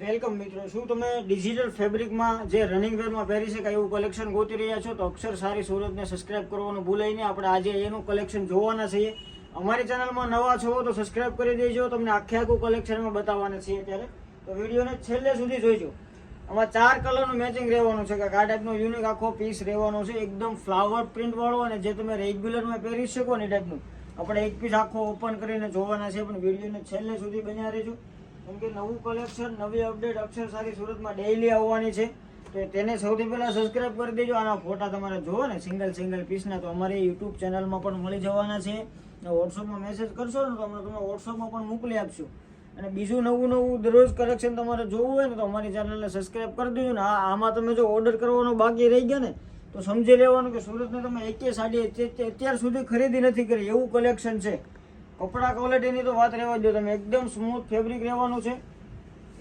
Welcome મિત્રો, શું તમે ડિજિટલ ફેબ્રિકમાં જે રનિંગ વેરમાં પહેરી શકાય એવું કલેક્શન ગોતી રહ્યા છો તો અક્ષર સારી સુરતને સબસ્ક્રાઇબ કરવાનું ભૂલાય નહીં. આપણે આજે એનું કલેક્શન જોવાના છીએ. અમારી ચેનલમાં નવા છો તો સબસ્ક્રાઇબ કરી દેજો. તમને આખે આખું કલેક્શનમાં બતાવવાના છીએ અત્યારે. તો વિડીયોને છેલ્લે સુધી જોઈજો. આમાં ચાર કલરનું મેચિંગ રહેવાનું છે. કે આ ટાઈપનો યુનિક આખો પીસ રહેવાનો છે. એકદમ ફ્લાવર પ્રિન્ટવાળો અને જે તમે રેગ્યુલરમાં પહેરી શકો ને એ ટાઈપનું આપણે એક પીસ આખો ઓપન કરીને જોવાના છે પણ વિડીયોને છેલ્લે સુધી બન્યા રહેજો. કેમ કે નવું કલેક્શન નવી અપડેટ અક્ષર સારી સુરતમાં ડેઈલી આવવાની છે. તો તેને સૌથી પહેલાં સબસ્ક્રાઇબ કરી દેજો. આના ફોટા તમારે જોવો ને સિંગલ સિંગલ પીસના તો અમારી યુટ્યુબ ચેનલમાં પણ મળી જવાના છે. વોટ્સઅપમાં મેસેજ કરશો ને, તો અમે તમને વોટ્સઅપમાં પણ મોકલી આપશું. અને બીજું નવું નવું દરરોજ કલેક્શન તમારે જોવું હોય ને, તો અમારી ચેનલને સબસ્ક્રાઇબ કરી દેજો ને. આમાં તમે જો ઓર્ડર કરવાનો બાકી રહી ગયા ને, તો સમજી લેવાનું કે સુરતને તમે એકે સાડી અત્યાર સુધી ખરીદી નથી કરી. એવું કલેક્શન છે. કપડા ક્વોલિટીની તો વાત રહેવા દો તમે. એકદમ સ્મૂથ ફેબ્રિક રહેવાનું છે.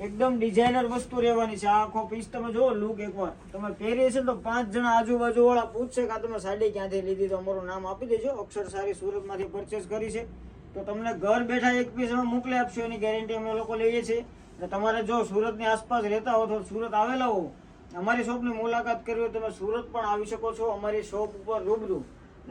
એકદમ ડિઝાઇનર વસ્તુ રહેવાની છે. આખો પીસ તમે જુઓ લુક એકવાર. તમે પહેરીએ છે તો પાંચ જણા આજુબાજુ વાળા પૂછશે કે આ તમે સાડી ક્યાંથી લીધી? તો અમારું નામ આપી દેજો. અક્ષર સારી સુરતમાંથી પરચેસ કરી છે. તો તમને ઘર બેઠા એક પીસ અમે મોકલી આપશો. એની ગેરંટી અમે લોકો લઈએ છીએ. અને તમારે જો સુરતની આસપાસ રહેતા હો તો સુરત આવેલા હો. અમારી શોપની મુલાકાત કરવી હોય તમે સુરત પણ આવી શકો છો. અમારી શોપ ઉપર રૂબરૂ.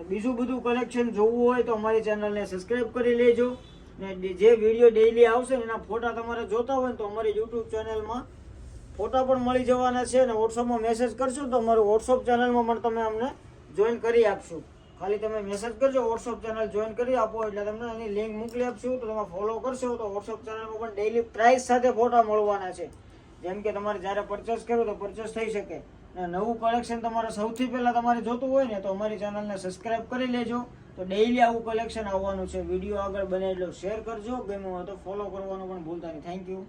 બીજું બધું કલેક્શન જોવું હોય તો અમારી ચેનલને સબસ્ક્રાઇબ કરી લેજો. ને જે વીડિયો ડેઈલી આવશે ને એના ફોટા તમારે જોતા હોય તો અમારી યુટ્યુબ ચેનલમાં ફોટા પણ મળી જવાના છે અને વોટ્સઅપમાં મેસેજ કરશો તો અમારું વોટ્સઅપ ચેનલમાં પણ તમે અમને જોઈન કરી આપશું. ખાલી તમે મેસેજ કરજો વોટ્સઅપ ચેનલ જોઈન કરી આપો એટલે તમને એની લિંક મોકલી આપશું. તો તમે ફોલો કરશો તો વોટ્સઅપ ચેનલમાં પણ ડેઈલી પ્રાઇસ સાથે ફોટા મળવાના છે. જેમ કે તમારે જ્યારે પરચેસ કરો તો પરચેસ થઈ શકે. અને નવું કલેક્શન તમારે સૌથી પહેલાં તમારે જોતું હોય ને તો અમારી ચેનલને સબસ્ક્રાઇબ કરી લેજો. તો ડેઈલી આવું કલેક્શન આવવાનું છે. વીડિયો આગળ બને એટલો શેર કરજો. ગમ્યું હોય તો ફોલો કરવાનું પણ ભૂલતા નહીં. Thank you